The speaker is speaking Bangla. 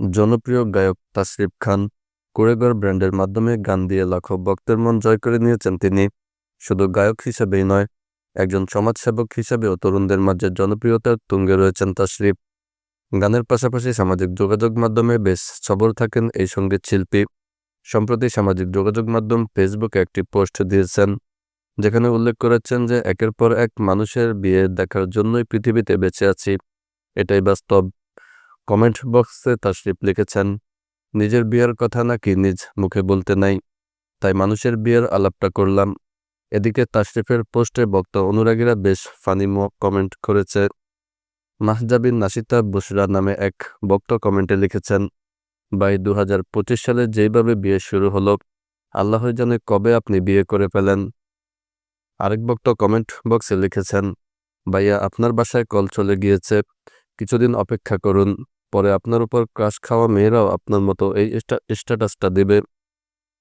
জনপ্রিয় গায়ক তাসরিফ খান, কোরেগর ব্র্যান্ডের মাধ্যমে গান দিয়ে লাখো ভক্তের মন জয় করে নিয়েছেন তিনি। শুধু গায়ক হিসেবেই নয়, একজন সমাজসেবক হিসেবেও তরুণদের মাঝে জনপ্রিয়তার তুঙ্গে রয়েছেন তাসরিফ। গানের পাশাপাশি সামাজিক যোগাযোগ মাধ্যমে বেশ সবর থাকেন এই সংগীত শিল্পী। সম্প্রতি সামাজিক যোগাযোগ মাধ্যম ফেসবুকে একটি পোস্ট দিয়েছেন, যেখানে উল্লেখ করেছেন যে একের পর এক মানুষের বিয়ে দেখার জন্যই পৃথিবীতে বেঁচে আছি, এটাই বাস্তব। কমেন্ট বক্সে তাশরিফ লিখেছেন, নিজের বিয়ের কথা নাকি নিজ মুখে বলতে নাই, তাই মানুষের বিয়ের আলাপটা করলাম। এদিকে তাশরিফের পোস্টে বক্ত অনুরাগীরা বেশ ফানি কমেন্ট করেছে। মাহজাবিন নাসিতা বুসরা নামে এক বক্ত কমেন্টে লিখেছেন, ভাই দু সালে যেইভাবে বিয়ে শুরু হলো আল্লাহ জানে কবে আপনি বিয়ে করে ফেলেন। আরেক বক্ত কমেন্ট বক্সে লিখেছেন, ভাইয়া, আপনার বাসায় কল চলে গিয়েছে কিছুদিন অপেক্ষা করুন পরে আপনার উপর ক্রাশ খাওয়া মেয়েরাও আপনার মতো এই স্ট্যাটাসটা দেবে।